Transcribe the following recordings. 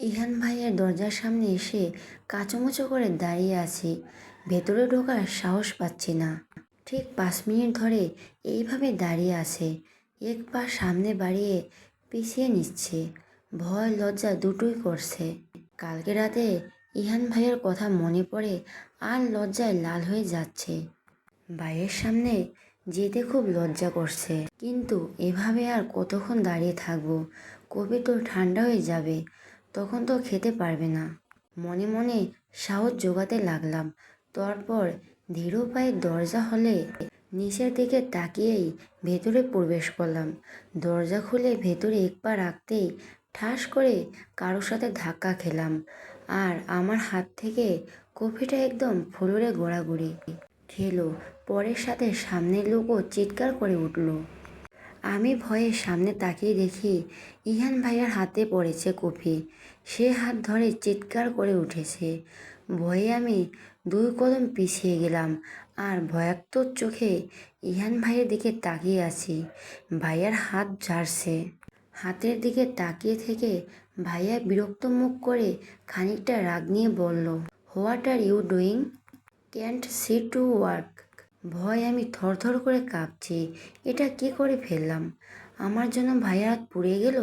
ইহান ভাইয়ের দরজার সামনে এসে কাচুমুচু করে দাঁড়িয়ে আছি। ভেতরে ঢোকার সাহস পাচ্ছি না। ঠিক পাঁচ মিনিট ধরে এইভাবে দাঁড়িয়ে আছে। এক পা সামনে বাড়িয়ে পিছিয়ে নিচ্ছে। ভয়, লজ্জা দুটোই করছে। কালকে রাতে ইহান ভাইয়ের কথা মনে পড়ে আর লজ্জায় লাল হয়ে যাচ্ছে। ভাইয়ের সামনে যেতে খুব লজ্জা করছে। কিন্তু এভাবে আর কতক্ষণ দাঁড়িয়ে থাকব? কবি তো ঠান্ডা হয়ে যাবে। তখন তো খেতে পারবে না। মনে মনে সাহস জোগাতে লাগলাম। তারপর ধীর পায়ে দরজা হলে নিচের দিকে তাকিয়েই ভেতরে প্রবেশ করলাম। দরজা খুলে ভেতরে এক পা রাখতেই ঠাস করে কারোর সাথে ধাক্কা খেলাম আর আমার হাত থেকে কফিটা একদম ফ্লোরে গোড়াগুড়ি খেলো। পরের সাথে সামনের লোকও চিৎকার করে উঠল। আমি ভয়ে সামনে তাকিয়ে দেখি ইহান ভাইয়ার হাতে পড়েছে কফি। সে হাত ধরে চিৎকার করে উঠেছে। ভয়ে আমি দুই কদম পিছিয়ে গেলাম আর ভয়াক্তর চোখে ইহান ভাইয়ের দিকে তাকিয়ে আছি। ভাইয়ার হাত ঝাড়ছে। হাতের দিকে তাকিয়ে থেকে ভাইয়া বিরক্ত মুখ করে খানিকটা রাগ নিয়ে বলল what are you doing can't see to work ভয় আমি থরথর করে কাঁপছি। এটা কি করে ফেললাম? আমার জন্য ভাইয়ের হাত পুড়ে গেল?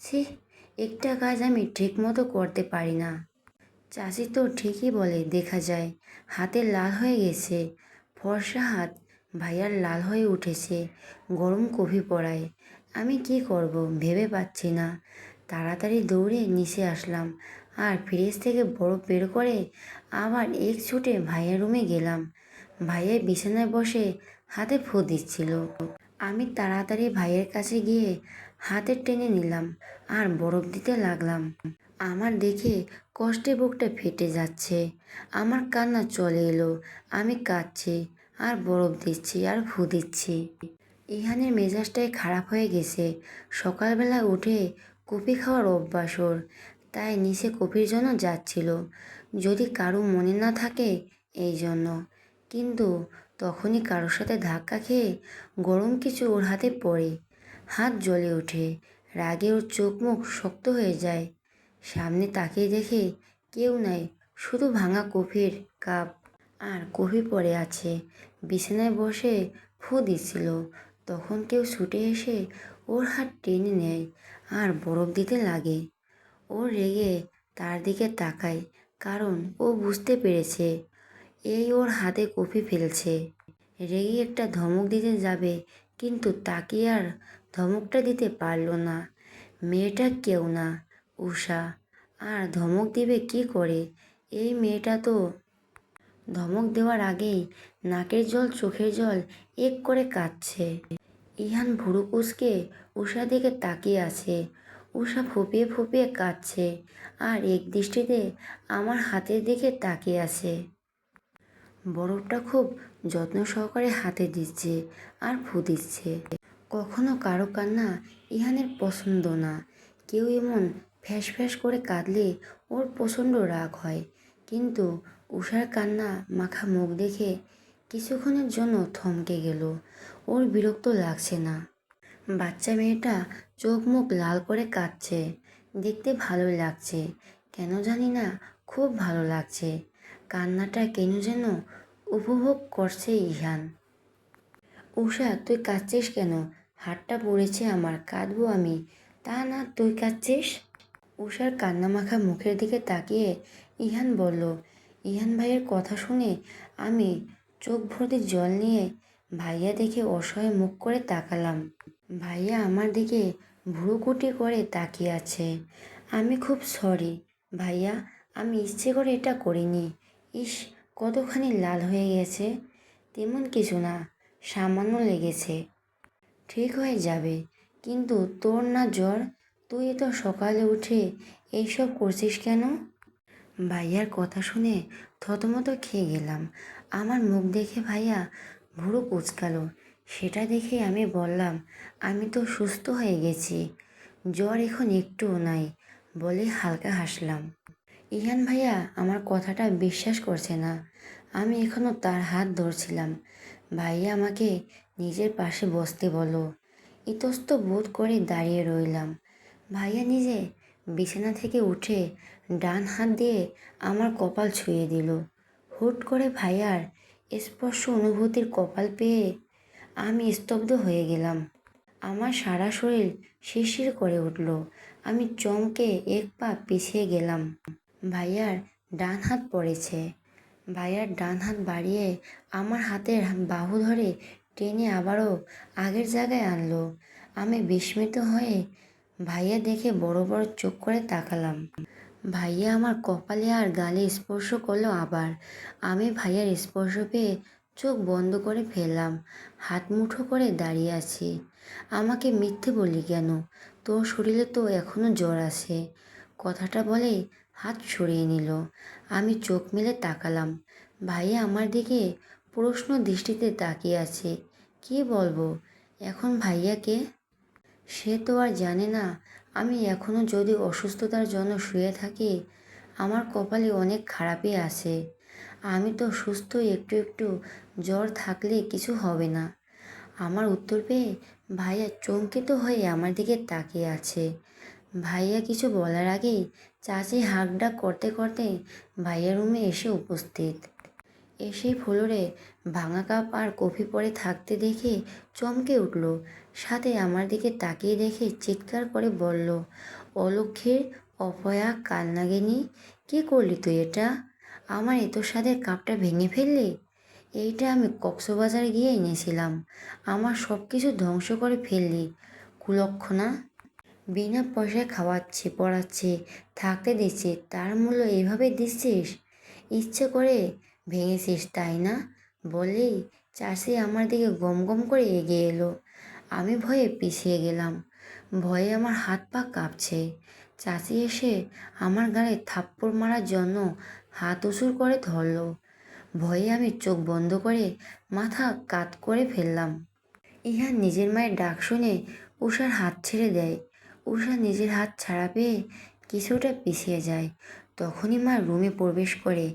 সে একটা কাজ আমি ঠিকমতো করতে পারি না। চাষি তো ঠিকই বলে, দেখা যায়, হাতে লাল হয়ে গেছে। ফর্সা হাত ভাইয়ার লাল হয়ে উঠেছে, গরম কফি পড়ায় আমি কি করব ভেবে পাচ্ছি না। তাড়াতাড়ি দৌড়ে নিচে আসলাম আর ফ্রিজ থেকে বরফ বের করে আবার এক ছুটে ভাইয়ের রুমে গেলাম। ভাইয়া বিছানায় বসে হাতে ফু দিচ্ছিল। আমি তাড়াতাড়ি ভাইয়ের কাছে গিয়ে হাতে টেনে নিলাম আর বরফ দিতে লাগলাম। আমার দেখে কষ্টে বুকটা ফেটে যাচ্ছে। আমার কান্না চলে এলো। আমি কাঁদছি আর বরফ দিচ্ছি আর ফু দিচ্ছি। ইহানের মেজাজটাই খারাপ হয়ে গেছে। সকালবেলা উঠে কফি খাওয়ার অভ্যাস ওর, তাই নিচে কফির জন্য যাচ্ছিল। যদি কারও মনে না থাকে এই জন্য। কিন্তু তখনই কারোর সাথে ধাক্কা খেয়ে গরম কিছু ওর হাতে পড়ে। হাত জ্বলে ওঠে। রাগে ওর চোখ মুখ শক্ত হয়ে যায়। সামনে তাকিয়ে দেখে কেউ নাই, শুধু ভাঙা কফির কাপ। আর কফি পড়ে আছে। বিছানায় বসে ফু দিচ্ছিল তখন কেউ ছুটে এসে ওর হাত টেনে নেয় আর বরফ দিতে লাগে। ও রেগে তার দিকে তাকায়, কারণ ও বুঝতে পেরেছে এই ওর হাতে কফি ফেলছে। রেগে একটা ধমক দিতে যাবে, কিন্তু তাকে আর ধমকটা দিতে পারল না। মেয়েটা কেউ না উষা আর ধমক দিবে কি করে? এই মেয়েটা তো ধমক দেওয়ার আগেই নাকের জল, চোখের জল এক করে কাঁদছে। ইহান ভুরু কুচকে উষা দিকে তাকিয়ে আছে। উষা ফুপিয়ে ফুপিয়ে কাঁদছে আর এক দৃষ্টিতে আমার হাতের দিকে তাকিয়ে আছে। বরফটা খুব যত্ন সহকারে হাতে দিচ্ছে আর ফু দিচ্ছে। কখনো কারও কান্না ইহানের পছন্দ না। কেউ এমন ফ্যাস ফ্যাস করে কাঁদলে ওর প্রচণ্ড রাগ হয়। কিন্তু উষার কান্না মাখা মুখ দেখে কিছুক্ষণের জন্য থমকে গেল। ওর বিরক্ত লাগছে না। বাচ্চা মেয়েটা চোখ মুখ লাল করে কাঁদছে। দেখতে ভালোই লাগছে। কেন জানি না, খুব ভালো লাগছে। কান্নাটা কেন যেন উপভোগ করছে ইহান। উষা তুই কাঁদছিস কেন? হাতটা পড়েছে আমার, কাঁদবো আমি। তা না, তুই কাঁদছিস? উষার কান্নামাখা মুখের দিকে তাকিয়ে ইহান বলল, ইহান ভাইয়ের কথা শুনে আমি চোখ ভর্তি জল নিয়ে ভাইয়া দেখে অসহায় মুখ করে তাকালাম। ভাইয়া আমার দিকে ভুরুকুটি করে তাকিয়ে আছে। আমি খুব সরি ভাইয়া। আমি ইচ্ছে করে এটা করিনি। ইস কতখানি লাল হয়ে গেছে। তেমন কিছু না, সামান্য লেগেছে। ঠিক হয়ে যাবে, কিন্তু তোর না জ্বর, তুই তো সকালে উঠে এইসব করছিস কেন? ভাইয়ার কথা শুনে থতমত খেয়ে গেলাম। আমার মুখ দেখে ভাইয়া ভুরু কুচকালো। সেটা দেখে আমি বললাম, আমি তো সুস্থ হয়ে গেছি, জ্বর এখন একটুও নাই। বলে হালকা হাসলাম। ইহান ভাইয়া, আমার কথাটা বিশ্বাস করছে না। আমি এখনও তার হাত ধরছিলাম। ভাইয়া আমাকে নিজের পাশে বসতে বলো ইতস্ত বোধ করে দাঁড়িয়ে রইলাম। ভাইয়া নিজে বিছানা থেকে উঠে ডান হাত দিয়ে আমার কপাল ছুঁয়ে দিল। হুট করে ভাইয়ার স্পর্শ অনুভূতির কপাল পেয়ে আমি স্তব্ধ হয়ে গেলাম। আমার সারা শরীর শিরশির করে উঠল। আমি চমকে এক পা পিছিয়ে গেলাম। ভাইয়ার ডান হাত পড়েছে। ভাইয়ার ডান হাত বাড়িয়ে আমার হাতের বাহু ধরে টেনে আবারও আগের জায়গায় আনলো। আমি বিস্মিত হয়ে ভাইয়া দেখে বড় বড় চোখ করে তাকালাম। ভাইয়া আমার কপালে আর গালে স্পর্শ করল আবার। আমি ভাইয়ার স্পর্শ পেয়ে চোখ বন্ধ করে ফেললাম, হাত মুঠো করে দাঁড়িয়ে আছি। আমাকে মিথ্যে বলি কেন? তোর শরীরে তো এখনও জ্বর আছে। কথাটা বলে হাত সরিয়ে নিল। আমি চোখ মেলে তাকালাম। ভাইয়া আমার দিকে প্রশ্ন দৃষ্টিতে তাকিয়ে আছে। কি বলব? এখন ভাইয়াকে? সে তো আর জানে না। আমি এখনও যদি অসুস্থতার জন্য শুয়ে থাকি, আমার কপালে অনেক খারাপই আছে। আমি তো সুস্থ, একটু একটু জ্বর থাকলে কিছু হবে না। আমার উত্তর পেয়ে ভাইয়া চমকিত হয়ে আমার দিকে তাকিয়ে আছে। ভাইয়া কিছু বলার আগেই চাচি হাঁক ডাক করতে করতে ভাইয়া রুমে এসে উপস্থিত। এসে ফ্লোরে ভাঙা কাপ আর কফি পরে থাকতে দেখে চমকে উঠল। সাথে আমার দিকে তাকিয়ে দেখে চিৎকার করে বলল অলক্ষীর অপয়া কালনাগিনী কী করলি তুই এটা? আমার এত স্বাদের কাপটা ভেঙে ফেললি? এইটা আমি কক্সবাজার গিয়ে এনেছিলাম। আমার সব কিছু ধ্বংস করে ফেললি। কুলক্ষণা বিনা পয়সায় খাওয়াচ্ছে, পড়াচ্ছে, থাকতে দিচ্ছে, তার মূল্য এভাবে দিচ্ছিস? ইচ্ছে করে ভেঙেছিস, তাই না? বলেই চাষি আমার দিকে গম গম করে এগিয়ে এলো। আমি ভয়ে পিছিয়ে গেলাম। ভয়ে আমার হাত পা কাঁপছে। চাষি এসে আমার গায়ে থাপ্পড় মারার জন্য হাত উসুর করে ধরলো। ভয়ে আমি চোখ বন্ধ করে মাথা কাত করে ফেললাম। ইহা নিজের মায়ের ডাক শুনে উষার হাত ছেড়ে দেয়। উষা নিজের হাত ছাড়া পেয়ে কিছুটা পিছিয়ে যায়। তখনই মা রুমে প্রবেশ করে।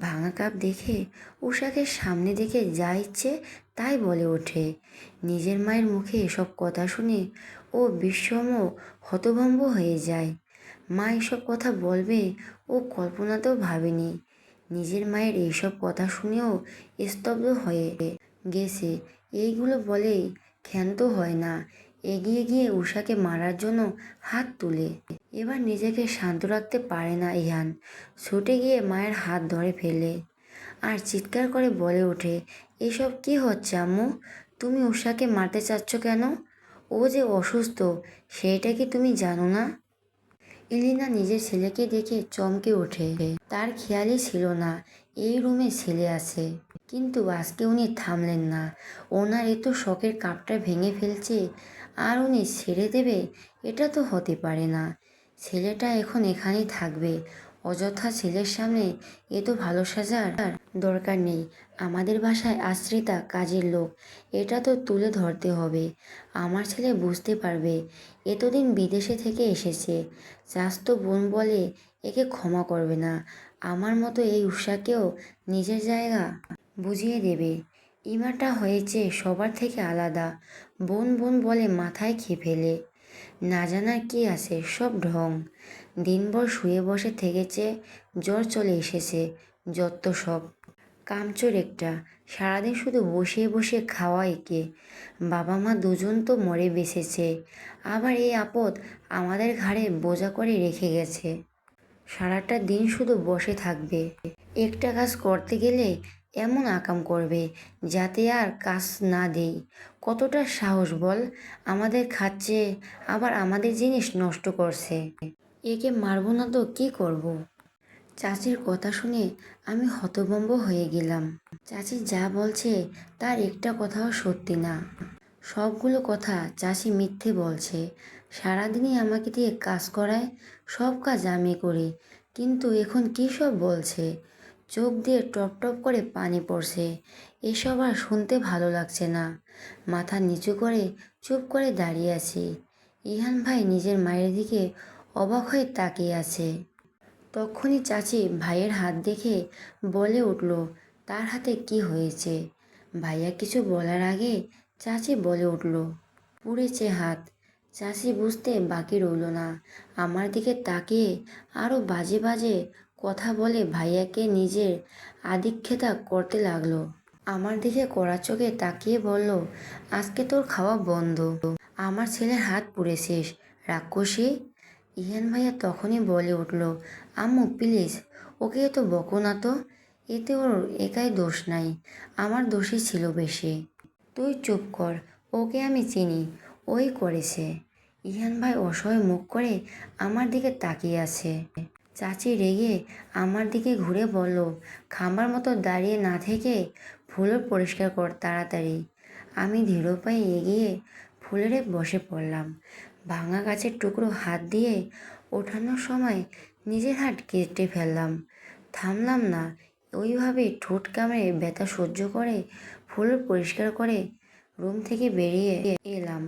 ভাঙা কাপ দেখে উষাকে সামনে দেখে যা ইচ্ছে তাই বলে ওঠে। নিজের মায়ের মুখে এসব কথা শুনে ও বিষম হতভম্ব হয়ে যায়। মা এসব কথা বলবে ও কল্পনাতেও ভাবেনি। নিজের মায়ের এইসব কথা শুনেও স্তব্ধ হয়ে গেছে। এইগুলো বলেই ক্ষান্ত হয় না। এগিয়ে গিয়ে উষাকে মারার জন্য হাত তুলে। এবার নিজেকে শান্ত রাখতে পারে না ইহান। ছুটে গিয়ে মায়ের হাত ধরে ফেলে আর চিৎকার করে বলে ওঠে, এসব কি হচ্ছে আম্মু? তুমি উষাকে মারতে চাচ্ছ কেন? ও যে অসুস্থ সেইটা কি তুমি জানো না? ইলিনা নিজের ছেলেকে দেখে চমকে ওঠে। তার খেয়ালই ছিল না, এই রুমে ছেলে আছে। কিন্তু আজকে উনি থামলেন না। ওনার এত শখের কাপটা ভেঙে ফেলছে আর উনি ছেড়ে দেবে? এটা তো হতে পারে না। ছেলেটা এখন এখানেই থাকবে। অযথা ছেলের সামনে এ তো ভালো সাজার দরকার নেই। আমাদের বাসায় আশ্রিতা কাজের লোক। এটা তো তুলে ধরতে হবে। আমার ছেলে বুঝতে পারবে। এতদিন বিদেশে থেকে এসেছে। চাস্তো বোন বলে, একে ক্ষমা করবে না। আমার মতো এই উষাকেও নিজের জায়গা বুঝিয়ে দেবে। ইমাটা হয়েছে সবার থেকে আলাদা। বোন বোন বলে মাথায় খেয়ে ফেলে না জানার কি আছে, সব ঢং। দিনভর শুয়ে বসে থেকেছে, জ্বর চলে এসেছে যত সব। কামচোর একটা, সারাদিন শুধু বসে বসে খাওয়া একে। বাবা মা দুজন তো মরে বেসেছে আবার এই আপদ আমাদের ঘাড়ে বোঝা করে রেখে গেছে। সারাটা দিন শুধু বসে থাকবে। একটা কাজ করতে গেলে এমন আকাম করবে যাতে আর কাজ না দেই। কতটা সাহস বল, আমাদের খাচ্ছে, আবার আমাদের জিনিস নষ্ট করছে। একে মারবো না তো কী করব। চাচির কথা শুনে আমি হতভম্ব হয়ে গেলাম। চাচি যা বলছে তার একটা কথাও সত্যি না। সবগুলো কথা চাচি মিথ্যে বলছে। সারাদিনই আমাকে দিয়ে কাজ করায়, সব কাজ আমি করি, কিন্তু এখন কী সব বলছে? চোখ দিয়ে টপ টপ করে পানি পড়ছে। এসব আর শুনতে ভালো লাগছে না। মাথা নিচু করে চুপ করে দাঁড়িয়ে আছি। ইহান ভাই নিজের মায়ের দিকে অবাক হয়ে তাকিয়ে আছে। তখনই চাচি ভাইয়ের হাত দেখে বলে উঠল, তার হাতে কি হয়েছে? ভাইয়া কিছু বলার আগে চাচি বলে উঠল, পুড়েছে হাত। চাষি বুঝতে বাকি রইল না। আমার দিকে তাকিয়ে আরও বাজে বাজে কথা বলে ভাইয়াকে নিজের আধিক্ষেতা করতে লাগল। আমার দিকে কড়া চোখে তাকিয়ে বলল, আজকে তোর খাওয়া বন্ধ। আমার ছেলের হাত পুড়ে শেষ। রাক্ষসী? ইহান ভাইয়া তখনই বলে উঠল, আম্মু, প্লিজ, ওকে তো বকো না তো। এতে ওর একাই দোষ নাই। আমার দোষই ছিল বেশি। তুই চুপ কর, ওকে আমি চিনি। ওই করেছে। ইহান ভাই অসহায় মুখ করে আমার দিকে তাকিয়ে আছে। চাচি রেগে আমার দিকে ঘুরে বলল, খামার মতো দাঁড়িয়ে না থেকে ফুলও পরিষ্কার কর তাড়াতাড়ি। আমি ধীর পায়ে এগিয়ে ফুলেরে বসে পড়লাম। ভাঙা গাছের টুকরো হাত দিয়ে ওঠানোর সময় নিজের হাত কেটে ফেললাম। থামলাম না, ওইভাবে ঠোঁট কামড়ে ব্যথা সহ্য করে ফুল পরিষ্কার করে রুম থেকে বেরিয়ে এলাম।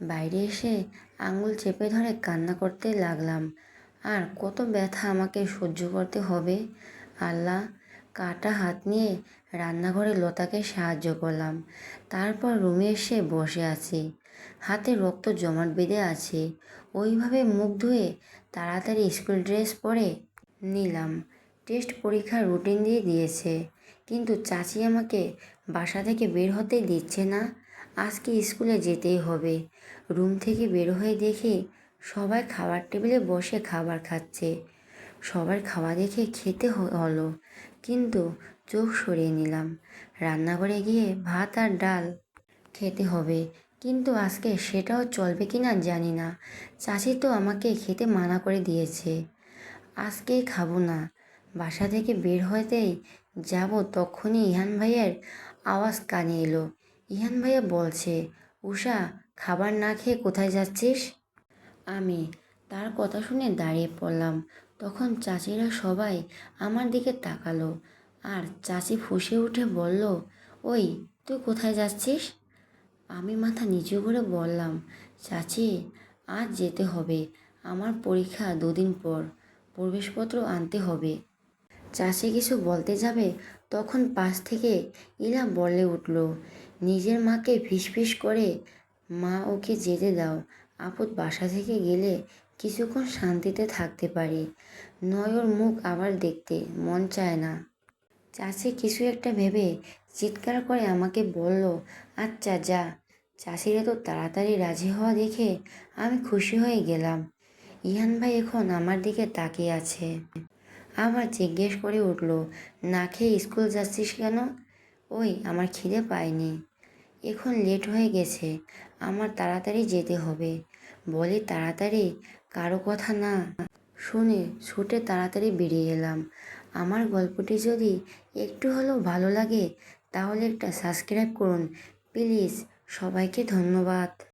বাইরে এসে আঙুল চেপে ধরে কান্না করতে লাগলাম। আর কত ব্যথা আমাকে সহ্য করতে হবে। আল্লাহ কাটা হাত নিয়ে রান্নাঘরে লতাকে সাহায্য করলাম। তারপর রুমে এসে বসে আছি। হাতে রক্ত জমাট বেঁধে আছে। ওইভাবে মুখ ধুয়ে তাড়াতাড়ি স্কুল ড্রেস পরে নিলাম। টেস্ট পরীক্ষার রুটিন দিয়ে দিয়েছে। কিন্তু চাচি আমাকে বাসা থেকে বের হতে দিচ্ছে না। আজকে স্কুলে যেতেই হবে। রুম থেকে বের হয়ে দেখি সবাই খাবার টেবিলে বসে খাবার খাচ্ছে। সবার খাওয়া দেখে খেতে হলো। কিন্তু চোখ সরিয়ে নিলাম। রান্নাঘরে গিয়ে ভাত আর ডাল খেতে হবে। কিন্তু আজকে সেটাও চলবে কি না জানি না। চাচি তো আমাকে খেতে মানা করে দিয়েছে। আজকেই খাব না। বাসা থেকে বের হতেই যাব তখনই ইহান ভাইয়ের আওয়াজ কানে এলো। ইহান ভাইয়া বলছে, উষা, খাবার না খেয়ে কোথায় যাচ্ছিস? আমি তার কথা শুনে দাঁড়িয়ে পড়লাম। তখন চাচিরা সবাই আমার দিকে তাকালো আর চাচি ফুঁসে উঠে বলল, ওই, তুই কোথায় যাচ্ছিস? আমি মাথা নিচু করে বললাম, চাচি, আজ যেতে হবে। আমার পরীক্ষা দুদিন পর। প্রবেশপত্র আনতে হবে। চাষি কিছু বলতে যাবে? তখন পাশ থেকে ইলা বলে উঠল, নিজের মাকে ফিসফিস করে মা ওকে যেতে দাও। আপদ বাসা থেকে গেলে কিছুক্ষণ শান্তিতে থাকতে পারি। নয় ওর মুখ আবার দেখতে মন চায় না। চাষি কিছু একটা ভেবে চিৎকার করে আমাকে বলল আচ্ছা যা। চাষিরা তো তাড়াতাড়ি রাজি হওয়া দেখে আমি খুশি হয়ে গেলাম। ইহান ভাই এখন আমার দিকে তাকিয়ে আছে। আবার জিজ্ঞেস করে উঠল, না খেয়ে স্কুল যাচ্ছিস কেন? ওই, আমার খিদে পায়নি। এখন লেট হয়ে গেছে। আমার তাড়াতাড়ি যেতে হবে। বলে তাড়াতাড়ি, কারও কথা না। শুনে ছুটে তাড়াতাড়ি বেরিয়ে এলাম। আমার গল্পটি যদি একটু হলেও ভালো লাগে, তাহলে একটা সাবস্ক্রাইব করুন। প্লিজ, সবাইকে ধন্যবাদ।